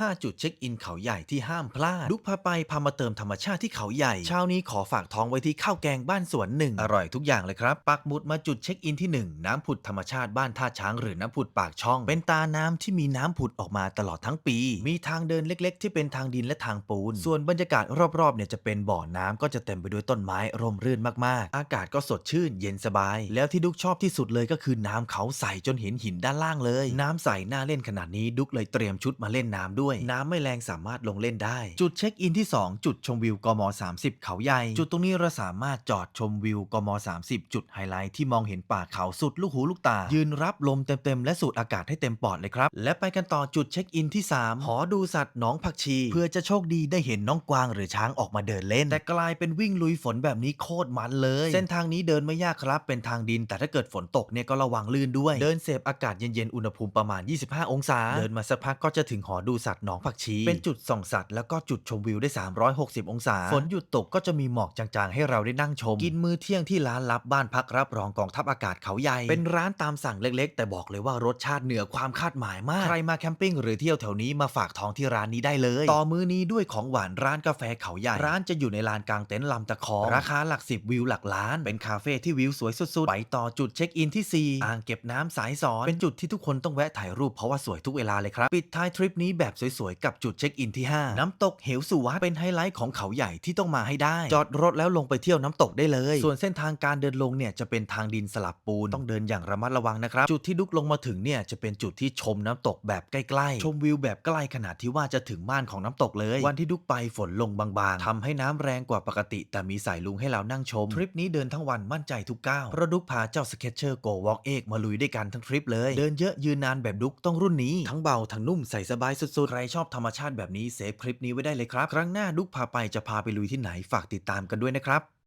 5 จุดเช็คอินเขาใหญ่ที่ห้ามพลาด ลุกพาไปพามาเติมธรรมชาติที่เขาใหญ่ เช้านี้ขอฝากท้องไว้ที่ข้าวแกงบ้านสวนหนึ่ง อร่อยทุกอย่างเลยครับ ปักหมุดมาจุดเช็คอินที่ 1 น้ำผุดธรรมชาติบ้านท่าช้างหรือน้ำผุดปากช่อง เป็นตาน้ำที่มีน้ำผุดออกมาตลอดทั้งปี มีทางเดินเล็กๆ ที่เป็นทางดินและทางปูน ส่วนบรรยากาศรอบๆเนี่ยจะเป็นบ่อน้ำก็จะเต็มไปด้วยต้นไม้ร่มรื่นมากๆ อากาศก็สดชื่น เย็นสบาย แล้วที่ดุกชอบที่สุดเลยก็คือน้ำเขาใสจนเห็นหินด้านล่างเลย น้ำใสน่าเล่นขนาดนี้ดุกเลยเตรียมชุดมาเล่นน้ำด้วยน้ำไม่แรงสามารถลงเล่นได้ จุดเช็คอินที่ 2 จุดชมวิวกม 30 เขาใหญ่ จุดตรงนี้เราสามารถจอดชมวิวกม 30 จุดไฮไลท์ที่มองเห็นป่าเขาสุดลูกหูลูกตา ยืนรับลมเต็มๆและสูดอากาศให้เต็มปอดเลยครับ และไปกันต่อจุดเช็คอินที่ 3 หอดูสัตว์หนองผักชี เพื่อจะโชคดีได้เห็นน้องกวางหรือช้างออกมาเดินเล่น แต่กลายเป็นวิ่งลุยฝนแบบนี้โคตรมันเลย เส้นทางนี้เดินไม่ยากครับ เป็นทางดิน แต่ถ้าเกิดฝนตกเนี่ยก็ระวังลื่นด้วย เดินเสพอากาศเย็นๆ อุณหภูมิประมาณ 25 องศา เดินมาสักพักก็จะถึงหอดูสัตว์หนองผักชี เป็นจุดส่องสัตว์แล้วก็จุดชมวิวได้ 360 องศา ฝนหยุดตกก็จะมีหมอกจางๆ ให้เราได้นั่งชม กินมื้อเที่ยงที่ร้านลับบ้านพักรับรองกองทัพอากาศเขาใหญ่ เป็นร้านตามสั่งเล็กๆ แต่บอกเลยว่ารสชาติเหนือความคาดหมายมาก ใครมาแคมปิ้งหรือเที่ยวแถวนี้มาฝากท้องที่ร้านนี้ได้เลย ต่อมื้อนี้ด้วยของหวานร้านกาแฟเขาใหญ่ ร้านจะอยู่ในลานกลางเต็นท์ลำตะคอง ราคาหลักสิบวิวหลักล้าน เป็นคาเฟ่ที่วิวสวยสุดๆ ไปต่อจุดเช็คอินที่ 4 อ่างเก็บน้ำสายสอน เป็นจุดที่ทุกคนต้องแวะถ่ายรูปเพราะว่าสวยทุกเวลาเลยครับ ปิดท้ายทริปนี้แบบสวยๆ กับจุดเช็คอินที่ 5 น้ำตกเหวสุวัตเป็นไฮไลท์ของเขาใหญ่ที่ต้องมาให้ได้ จอดรถแล้วลงไปเที่ยวน้ำตกได้เลย ส่วนเส้นทางการเดินลงเนี่ยจะเป็นทางดินสลับปูน ต้องเดินอย่างระมัดระวังนะครับ จุดที่ดุกลงมาถึงเนี่ยจะเป็นจุดที่ชมน้ำตกแบบใกล้ๆ ชมวิวแบบใกล้ขนาดที่ว่าจะถึงม่านของน้ำตกเลย วันที่ดุกไปฝนลงบางๆทำให้น้ำแรงกว่าปกติ แต่มีสายลุงให้เรานั่งชมทริปนี้เดินทั้งวันมั่นใจทุกก้าวเพราะดุกพาเจ้าสเก็ตเชอร์โกวอล์กเอกมาลุยด้วยกันทั้งทริปเลย เดินเยอะยืนนานแบบดุกต้องรุ่นนี้ ทั้งเบาทั้งนุ่มใส่สบายสุดใครชอบธรรมชาติแบบนี้เซฟคลิปนี้ไว้ได้เลยครับ ครั้งหน้าดุกพาไปจะพาไปลุยที่ไหนฝากติดตามกันด้วยนะครับ